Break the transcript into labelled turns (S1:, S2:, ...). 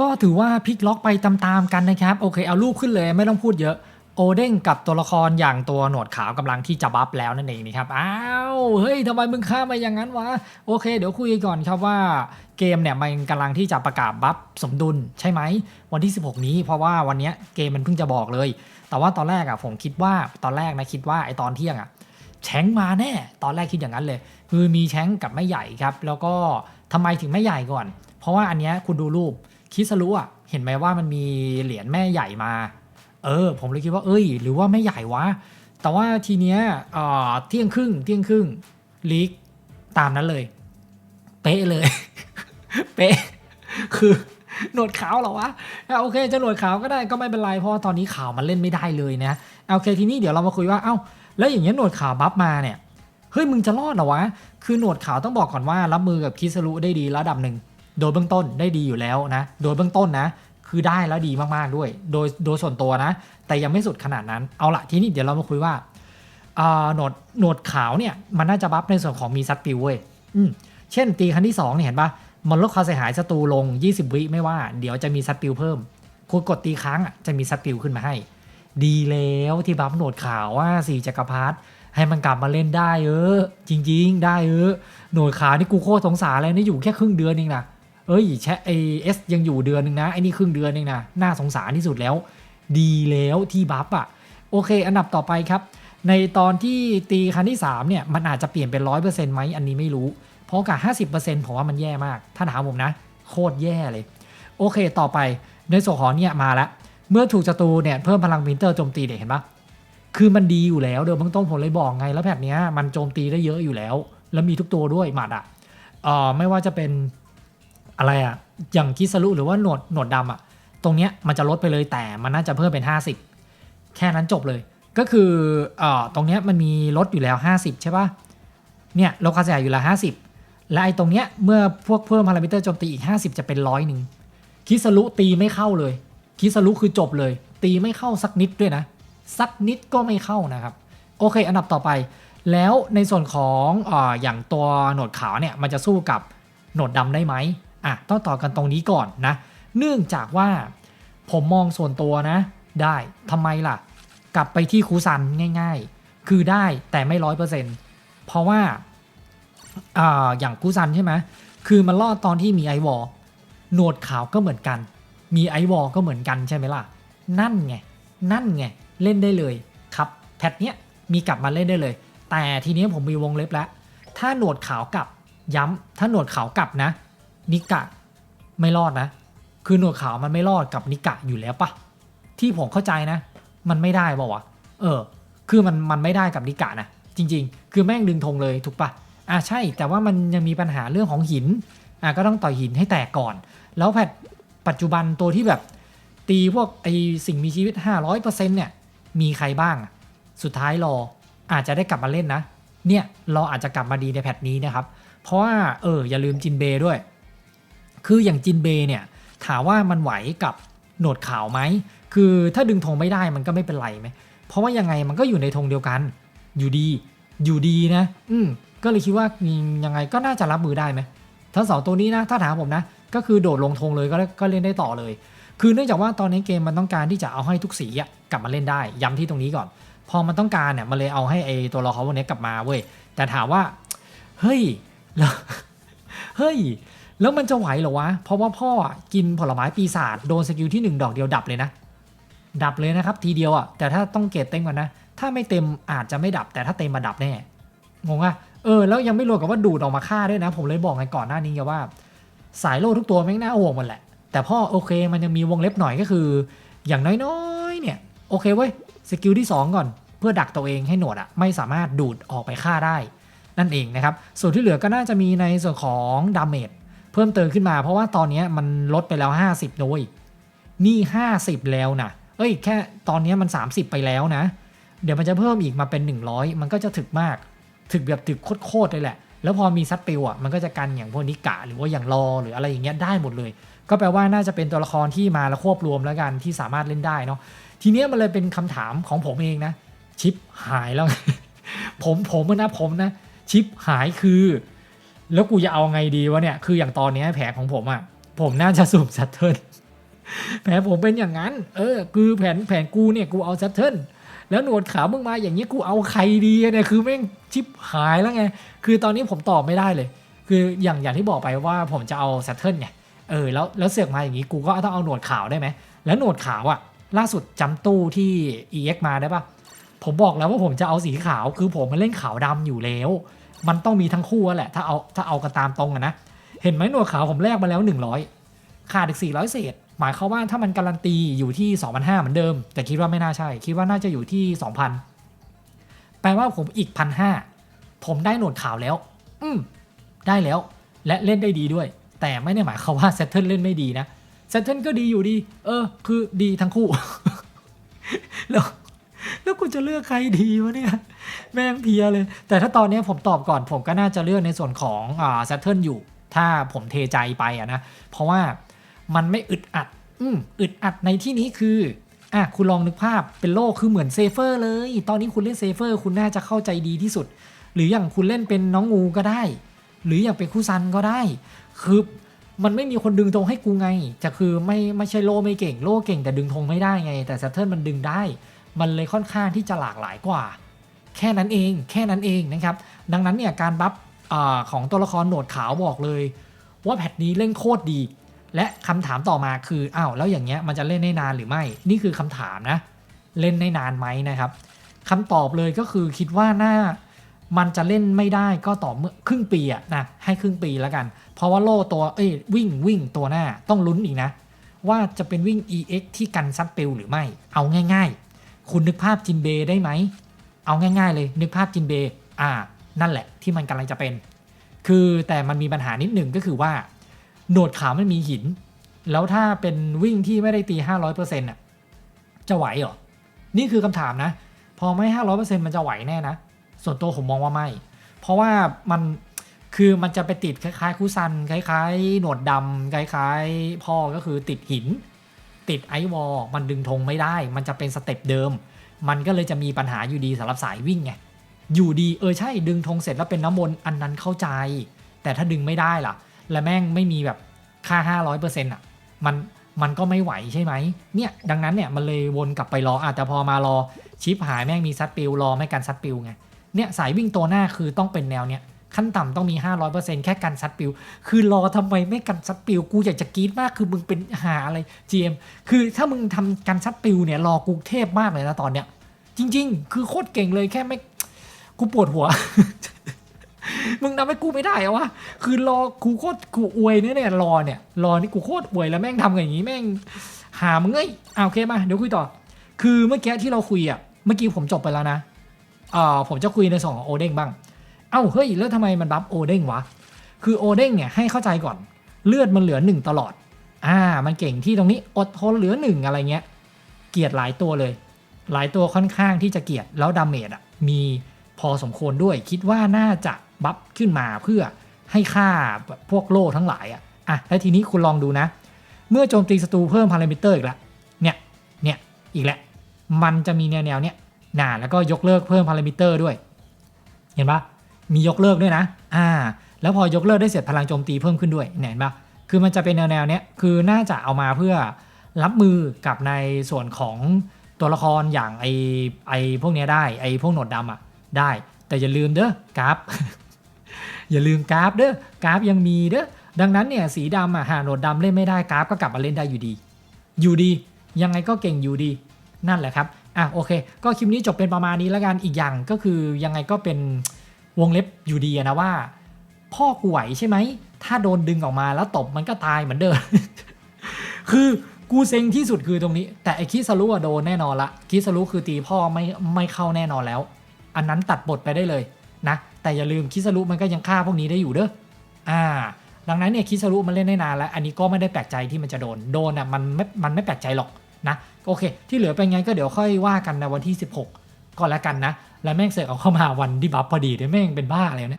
S1: ก็ถือว่าพลิกล็อกไปตามๆกันนะครับ โอเคเอารูปขึ้นเลยไม่ต้องพูดเยอะ โอเด้งกับตัวละครอย่างตัวหนวดขาวกำลังที่จะบัฟแล้วนั่นเองนะครับ อ้าวเฮ้ยทำไมมึงฆ่ามาอย่างนั้นวะ โอเค เดี๋ยวคุยก่อนครับว่าเกมเนี่ยมันกำลังที่จะประกาศบัฟสมดุลใช่ไหม วันที่ 16 นี้เพราะว่าวันนี้เกมมันเพิ่งจะบอกเลย แต่ว่าตอนแรกอะผมคิดว่าตอนแรกนะคิดว่าไอตอนเที่ยงอะแชงมาแน่ ตอนแรกคิดอย่างนั้นเลย คือมีแชงกับไม่ใหญ่ครับ แล้วก็ทำไมถึงไม่ใหญ่ก่อน เพราะว่าอันเนี้ยคุณดูรูป คิสรู้อะเห็นไหมว่ามันมีเหรียญแม่ใหญ่มา เออ ผมเลยคิดว่า เอ้ย หรือว่าไม่ใหญ่วะ แต่ว่าทีเนี้ยเที่ยงครึ่งเที่ยงครึ่งลีกตามนั้นเลย เป๊ะเลย เป๊ะ คือหนวดขาวเหรอวะอะโอเคจะหนวดขาวก็ได้ก็ไม่เป็นไรเพราะตอนนี้ข่าวมันเล่นไม่ได้เลยนะอะโอเคทีนี้เดี๋ยวเรามาคุยว่าเอ้าแล้วอย่างเงี้ยหนวดขาวบัฟมาเนี่ยเฮ้ยมึงจะรอดเหรอวะ คือหนวดขาวต้องบอกก่อนว่ารับมือกับคิสรุได้ดีระดับหนึ่ง โดยเบื้องต้นได้ดีอยู่แล้วนะ โดยเบื้องต้นนะ คือได้แล้วดีมากๆด้วย โดยโดยส่วนตัวนะ แต่ยังไม่สุดขนาดนั้น เอาละทีนี้เดี๋ยวเรามาคุยว่าหนวดหนวดขาวเนี่ยมันน่าจะบัฟในส่วนของมีซัดปิวเว้ยอืมเช่นตีครั้งที่2เนี่ยเห็นปะมันลดความเสียหายศัตรูลง 20 วิไม่ว่า เดี๋ยวจะมีซัดปิวเพิ่มคุณกดตีครั้งอะจะมีซัดปิวขึ้นมาให้ ดีแล้วที่บัฟหนวดขาวว่าสี่จักรพรรดิให้มันกลับมาเล่นได้เออจริง ๆ ได้เออหนวดขาวนี่กูโคตรสงสารเลยนี่อยู่แค่ครึ่งเดือนเองนะ เอ้ยแชไอเอสยังอยู่เดือนหนึ่งนะไอ้นี่ครึ่งเดือนเองนะน่าสงสารที่สุดแล้ว ดีแล้วที่บัฟอะโอเค อันดับต่อไปครับ ในตอนที่ตีครั้งที่3เนี่ยมันอาจจะเปลี่ยนเป็นร้อยเปอร์เซ็นต์ไหมอันนี้ไม่รู้ เพราะกับห้าสิบเปอร์เซ็นต์ผมว่ามันแย่มาก ถ้าถามผมนะ โคตรแย่เลย โอเคต่อไปในส่วนของเนี่ยมาแล้วเมื่อถูกศัตรูเนี่ยเพิ่มพลังวินเตอร์โจมตีเด็กเห็นปะคือมันดีอยู่แล้วเดี๋ยวเบื้องต้นผมเลยบอกไง แล้วแบบเนี้ยมันโจมตีได้เยอะอยู่แล้ว แล้วมีทุกตัวด้วยหมัดอะเอ่อไม่ว่าจะเป็น อะไรอะอย่างคิสรุหรือว่าหนวดหนวดดำอะตรงเนี้ยมันจะลดไปเลยแต่มันน่าจะเพิ่มเป็น 50 แค่นั้นจบเลย ก็คือเอ่อตรงเนี้ยมันมีลดอยู่แล้ว 50 ใช่ปะเนี่ยลดค่าเสียหายอยู่แล้ว 50 และไอ้ตรงเนี้ยเมื่อพวกเพิ่มพารามิเตอร์โจมตีอีก 50 จะเป็นร้อยหนึ่งคิสรุตีไม่เข้าเลย คิสรุคือจบเลย ตีไม่เข้าสักนิดด้วยนะ สักนิดก็ไม่เข้านะครับ โอเค อันดับต่อไป แล้วในส่วนของอออย่างตัวหนวดขาวเนี่ยมันจะสู้กับหนวดดำได้ไหม อะต้องต่อกันตรงนี้ก่อนนะ เนื่องจากว่าผมมองส่วนตัวนะ ได้ทำไมล่ะ กลับไปที่คูซันง่าย ๆ คือได้แต่ไม่ร้อยเปอร์เซ็นต์เพราะว่าอาอย่างคูซันใช่ไหมคือมันรอดตอนที่มีไอวอลหนวดขาวก็เหมือนกัน มีไอวอลก็เหมือนกันใช่ไหมล่ะ นั่นไง นั่นไง เล่นได้เลยครับ แพทเนี้ยมีกลับมาเล่นได้เลย แต่ทีนี้ผมมีวงเล็บแล้ว ถ้าหนวดขาวกลับย้ำถ้าหนวดขาวกลับนะ นิกะไม่รอดนะ คือหนวดขาวมันไม่รอดกับนิกะอยู่แล้วปะที่ผมเข้าใจนะ มันไม่ได้ป่าวะเออ คือมันมันไม่ได้กับนิกะนะจริง ๆ คือแม่งดึงธงเลยถูกปะอะใช่แต่ว่ามันยังมีปัญหาเรื่องของหินอะก็ต้องต่อยหินให้แตกก่อน แล้วแพทปัจจุบันตัวที่แบบตีพวกไอสิ่งมีชีวิต 500%เนี่ยมีใครบ้าง สุดท้ายรออาจจะได้กลับมาเล่นนะ เนี่ยเราอาจจะกลับมาดีในแพทนี้นะครับ เพราะว่าเอออย่าลืมจินเบย์ด้วย คืออย่างจินเบย์เนี่ยถามว่ามันไหวกับโหนดขาวไหม คือถ้าดึงธงไม่ได้มันก็ไม่เป็นไรไหม เพราะว่ายังไงมันก็อยู่ในธงเดียวกัน อยู่ดี อยู่ดีนะ อืมก็เลยคิดว่ายังไงก็น่าจะรับมือได้ไหม ทั้งสองตัวนี้นะ ถ้าถามผมนะ ก็คือโดดลงธงเลยก็ก็เล่นได้ต่อเลย คือเนื่องจากว่าตอนนี้เกมมันต้องการที่จะเอาให้ทุกสีกลับมาเล่นได้ ย้ำที่ตรงนี้ก่อน พอมันต้องการเนี่ยมันเลยเอาให้ไอตัวละครพวกนี้กลับมาเว้ย แต่ถามว่า เฮ้ยแล้วเฮ้ย แล้วมันจะไหวเหรอวะ เพราะว่าพ่อกินผลไม้ปีศาจโดนสกิลที่ 1 ดอกเดียวดับเลยนะ ดับเลยนะครับทีเดียวอะแต่ถ้าต้องเกรดเต็มก่อนนะ ถ้าไม่เต็มอาจจะไม่ดับ แต่ถ้าเต็มมาดับแน่ งงอะเออ แล้วยังไม่รวมกับว่าดูดออกมาฆ่าด้วยนะ ผมเลยบอกไงก่อนหน้านี้ว่า สายโล่ทุกตัวแม่งน่าห่วงหมดแหละ แต่พ่อโอเคมันยังมีวงเล็บหน่อยก็คือ อย่างน้อยๆ เนี่ย โอเคเว้ย สกิลที่ 2 ก่อน เพื่อดักตัวเองให้หนวดอะไม่สามารถดูดออกไปฆ่าได้ นั่นเองนะครับ ส่วนที่เหลือก็น่าจะมีในส่วนของดาเมจ เพิ่มเติมขึ้นมา เพราะว่าตอนนี้มันลดไปแล้ว 50โดยนี่ 50 แล้วนะเอ้ยแค่ตอนนี้มัน 30 ไปแล้วนะ เดี๋ยวมันจะเพิ่มอีกมาเป็น 100 มันก็จะถึกมาก ถึกแบบถึกโคตรๆเลยแหละ แล้วพอมีซัดปิวอะมันก็จะกันอย่างพวกนิกะหรือว่าอย่างรอหรืออะไรอย่างเงี้ยได้หมดเลย ก็แปลว่าน่าจะเป็นตัวละครที่มาแล้วควบรวมแล้วกันที่สามารถเล่นได้เนาะทีเนี้ยมันเลยเป็นคำถามของผมเองนะ ชิปหายแล้ว ผมผมนะผมนะ ชิปหายคือ แล้วกูจะเอาไงดีวะเนี่ย คืออย่างตอนนี้แผนของผมอะ่ะ ผมน่าจะสุ่มซัตเทิลแผนผมเป็นอย่างนั้น เออ คือแผนแผนกูเนี่ยกูเอาแซตเทิลแล้วหนวดขาวมึงมาอย่างนี้กูเอาใครดีเนี่ย คือแม่งชิบหายแล้วไง คือตอนนี้ผมตอบไม่ได้เลย คืออย่างอย่างที่บอกไปว่าผมจะเอาแซตเทิลไง เออ แล้วแล้วเสือกมาอย่างนี้กูก็ต้องเอาหนวดขาวได้ไหม แล้วหนวดขาวอะล่าสุดจำตู้ที่ EX มาได้ปะผมบอกแล้วว่าผมจะเอาสีขาว คือผมมาเล่นขาวดำอยู่แล้ว มันต้องมีทั้งคู่แหละ ถ้าเอาถ้าเอากันตามตรงอะนะ เห็นไหมหนวดขาวผมแลกมาแล้ว 100 ขาดอีก 400 เศษ หมายความว่าถ้ามันการันตีอยู่ที่ 2,500เหมือนเดิม แต่คิดว่าไม่น่าใช่ คิดว่าน่าจะอยู่ที่ 2,000 แปลว่าผมอีก 1,500 ผมได้หนวดขาวแล้ว อืม ได้แล้ว และเล่นได้ดีด้วย แต่ไม่ได้หมายความว่าเซตเทิลเล่นไม่ดีนะเซตเทิลก็ดีอยู่ดี เออ คือดีทั้งคู่ แล้ว แล้วกูจะเลือกใครดีวะเนี่ยแม่งเพียเลย แต่ถ้าตอนนี้ผมตอบก่อนผมก็น่าจะเลือกในส่วนของอ่าเซตเทิลอยู่ ถ้าผมเทใจไปอะนะ เพราะว่ามันไม่อึดอัด อืมอึดอัดในที่นี้คืออะคุณลองนึกภาพเป็นโลกคือเหมือนเซเฟอร์เลย ตอนนี้คุณเล่นเซเฟอร์คุณน่าจะเข้าใจดีที่สุด หรืออย่างคุณเล่นเป็นน้องงูก็ได้ หรืออย่างเป็นคู่ซันก็ได้ คือมันไม่มีคนดึงธงให้กูไง จะคือไม่ไม่ใช่โลไม่เก่ง โลเก่งแต่ดึงธงไม่ได้ไง แต่แซตเทิลมันดึงได้ มันเลยค่อนข้างที่จะหลากหลายกว่า แค่นั้นเองแค่นั้นเองนะครับ ดังนั้นเนี่ยการบัฟอของตัวละครโหนดขาวบอกเลย ว่าแพทนี้เล่นโคตรดี และคำถามต่อมาคืออ้าวแล้วอย่างเงี้ยมันจะเล่นได้นานหรือไม่ นี่คือคำถามนะ เล่นได้นานไหมนะครับคำตอบเลยก็คือคิดว่าน่ามันจะเล่นไม่ได้ก็ต่อเมื่อครึ่งปีอะนะให้ครึ่งปีแล้วกัน เพราะว่าโล่ตัวเอ้ยวิ่งวิ่งตัวหน้าต้องลุ้นอีกนะ ว่าจะเป็นวิ่ง EX ที่กันซัดปิลหรือไม่เอาง่าย ๆ คุณนึกภาพจินเบได้ไหม เอาง่ายๆเลยนึกภาพจินเบอ่า นั่นแหละที่มันกำลังจะเป็น คือแต่มันมีปัญหานิดหนึ่งก็คือว่า โหนดขาวมันมีหิน แล้วถ้าเป็นวิ่งที่ไม่ได้ตี 500%อะจะไหวเหรอ นี่คือคำถามนะ พอไม่ 500%มันจะไหวแน่นะ ส่วนตัวผมมองว่าไม่ เพราะว่ามันคือมันจะไปติดคล้ายๆคูซัน คล้าย ๆ หนวดดำคล้าย ๆ พ่อก็คือติดหิน ติดไอวอลมันดึงธงไม่ได้ มันจะเป็นสเต็ปเดิม มันก็เลยจะมีปัญหาอยู่ดีสำหรับสายวิ่งไงอยู่ดีเออใช่ดึงธงเสร็จแล้วเป็นน้ำมนต์อันนั้นเข้าใจ แต่ถ้าดึงไม่ได้ล่ะ และแม่งไม่มีแบบค่า 500%อะมันมันก็ไม่ไหวใช่ไหมเนี่ยดังนั้นเนี่ยมันเลยวนกลับไปรออาจจะแต่พอมารอชิปหายแม่งมีซัดปิวรอไม่กันซัดปิวไงเนี่ยสายวิ่งตัวหน้าคือต้องเป็นแนวเนี้ย ขั้นต่ำต้องมี 500%แค่กันซัดปิว คือรอทำไมไม่กันซัดปิว กูอยากจะกรีดมากคือมึงเป็นหาอะไร GM คือถ้ามึงทำกันซัดปิวเนี่ยรอกูเทพมากเลยนะตอนเนี้ย จริง ๆ คือโคตรเก่งเลยแค่ไม่กูปวดหัว มึงทำให้กูไม่ได้อะวะ คือรอกูโคตรกูอวยเนี่ยเนี่ยรอเนี่ยรอนี่กูโคตรอวยแล้วแม่งทำกันอย่างนี้แม่ง หามึงเอ้ยอ่าโอเคมาเดี๋ยวคุยต่อ คือเมื่อกี้ที่เราคุยอะ เมื่อกี้ผมจบไปแล้วนะอ่าผมจะคุยในส่วนของโอเด้งบ้าง เอ้าเฮ้ยแล้วทำไมมันบัฟโอเด้งวะ คือโอเด้งเนี่ยให้เข้าใจก่อนเลือดมันเหลือหนึ่งตลอด อ่า มันเก่งที่ตรงนี้อดทนเหลือหนึ่งอะไรเงี้ย เกียดหลายตัวเลย หลายตัวค่อนข้างที่จะเกียดแล้วดาเมจอะมีพอสมควรด้วย คิดว่าน่าจะบัฟขึ้นมาเพื่อให้ค่าพวกโล่ทั้งหลายอะอะแล้วทีนี้คุณลองดูนะ เมื่อโจมตีศัตรูเพิ่มพารามิเตอร์อีกแล้วเนี่ยเนี่ยอีกแล้วมันจะมีแนวแนวเนี้ยน่าแล้วก็ยกเลิกเพิ่มพารามิเตอร์ด้วย เห็นปะ มียกเลิกด้วยนะ อ่า แล้วพอยกเลิกได้เสร็จพลังโจมตีเพิ่มขึ้นด้วยเนี่ยเห็นปะคือมันจะเป็นแนวแนวเนี้ยคือน่าจะเอามาเพื่อรับมือกับในส่วนของตัวละครอย่างไอไอพวกเนี้ยได้ไอพวกหนวดดำอะได้ แต่อย่าลืมเด้อกราฟอย่าลืมกราฟเด้อกราฟยังมีเด้อดังนั้นเนี่ยสีดำอะหาหนวดดำเล่นไม่ได้กราฟก็กลับมาเล่นได้อยู่ดี อยู่ดี ยังไงก็เก่งอยู่ดี นั่นแหละครับอะโอเค ก็คลิปนี้จบเป็นประมาณนี้แล้วกันอีกอย่างก็คือยังไงก็เป็น วงเล็บอยู่ดีนะว่า พ่อกูไหวใช่ไหม ถ้าโดนดึงออกมาแล้วตบมันก็ตายเหมือนเดิม คือกูเซ็งที่สุดคือตรงนี้ แต่ไอคิสรุอะโดนแน่นอนละคิสรุคือตีพ่อไม่ไม่เข้าแน่นอนแล้ว อันนั้นตัดบทไปได้เลยนะ แต่อย่าลืมคิสรุมันก็ยังฆ่าพวกนี้ได้อยู่เด้ออ่า ดังนั้นเนี่ยคิสรุมันเล่นได้นานแล้ว อันนี้ก็ไม่ได้แปลกใจที่มันจะโดน โดนอะมันไม่ มันไม่แปลกใจหรอกนะ โอเค ที่เหลือเป็นไงก็เดี๋ยวค่อยว่ากันในวันที่ 16 ก็แล้วกันนะ แล้วแม่งเสกเอาเข้ามาวันที่บัฟพอดีด้วยแม่งเป็นบ้าเลยเนี่ย